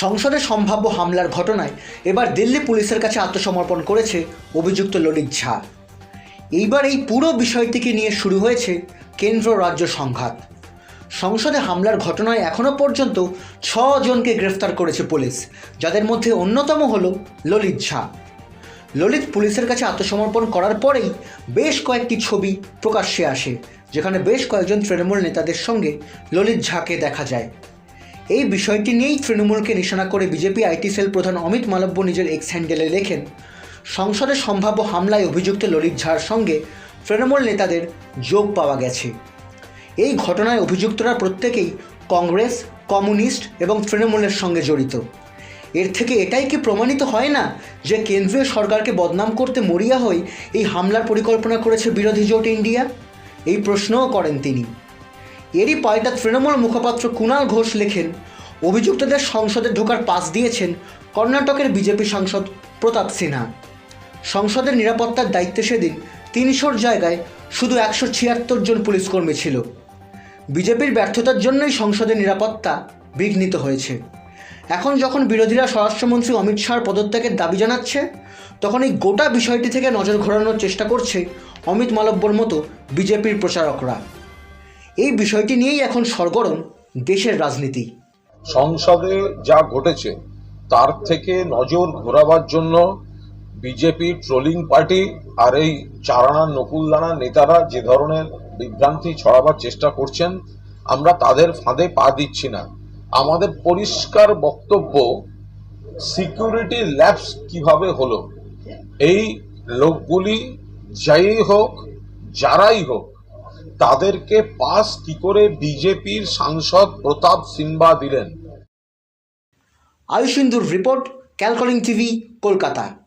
সংসদে সম্ভাব্য হামলার ঘটনায় এবার দিল্লি পুলিশের কাছে আত্মসমর্পণ করেছে অভিযুক্ত ললিত ঝা এইবার এই পুরো বিষয়টিকে নিয়ে শুরু হয়েছে কেন্দ্র রাজ্য সংঘাত। সংসদে হামলার ঘটনায় এখনও পর্যন্ত জনকে গ্রেফতার করেছে পুলিশ, যাদের মধ্যে অন্যতম হল ললিত ঝা ললিত পুলিশের কাছে আত্মসমর্পণ করার পরেই বেশ কয়েকটি ছবি প্রকাশ্যে আসে, যেখানে বেশ কয়েকজন তৃণমূল নেতাদের সঙ্গে ললিত ঝাকে দেখা যায়। এই বিষয়টি নিয়েই তৃণমূলকে নিশানা করে বিজেপি আইটি সেল প্রধান অমিত মালব্য নিজের এক্স হ্যান্ডেলে লেখেন, সংসদে সম্ভাব্য হামলায় অভিযুক্ত ললিত ঝার সঙ্গে তৃণমূল নেতাদের যোগ পাওয়া গেছে। এই ঘটনায় অভিযুক্তরা প্রত্যেকেই কংগ্রেস, কমিউনিস্ট এবং তৃণমূলের সঙ্গে জড়িত। এর থেকে এটাই কি প্রমাণিত হয় না যে কেন্দ্রীয় সরকারকে বদনাম করতে মরিয়া হয়ে এই হামলার পরিকল্পনা করেছে বিরোধী জোট ইন্ডিয়া? এই প্রশ্নও করেন তিনি। এরই পাল্টা তৃণমূল মুখপাত্র কুণাল ঘোষ লেখেন, অভিযুক্তদের সংসদে ঢোকার পাস দিয়েছেন কর্ণাটকের বিজেপি সাংসদ প্রতাপ সিনহা। সংসদের নিরাপত্তার দায়িত্বে সেদিন তিনশোর জায়গায় শুধু একশো ছিয়াত্তর জন পুলিশকর্মী ছিল। বিজেপির ব্যর্থতার জন্যই সংসদের নিরাপত্তা বিঘ্নিত হয়েছে। এখন যখন বিরোধীরা স্বরাষ্ট্রমন্ত্রী অমিত শাহর পদত্যাগের দাবি জানাচ্ছে, তখন এই গোটা বিষয়টি থেকে নজর ঘোরানোর চেষ্টা করছে অমিত মালব্যর মতো বিজেপির প্রচারকরা। এই বিষয়টি নিয়েই এখন সরগরম দেশের রাজনীতি। সংসদে যা ঘটেছে, তার থেকে নজর ঘোরাবার জন্য বিজেপি ট্রোলিং পার্টি আর এই চারানা নকুলদানা নেতারা যে ধরনের বিভ্রান্তি ছড়াবার চেষ্টা করছেন, আমরা তাদের ফাঁদে পা দিচ্ছি না। আমাদের পরিষ্কার বক্তব্য, সিকিউরিটি ল্যাবস কীভাবে হলো? এই লোকগুলি যাই হোক, যারাই হোক তাদেরকে পাস কি করে বিজেপির সাংসদ প্রতাপ সিম্বা দিলেন? আয়ুষিন্দুর রিপোর্ট ক্যালকলিং টিভি কলকাতা।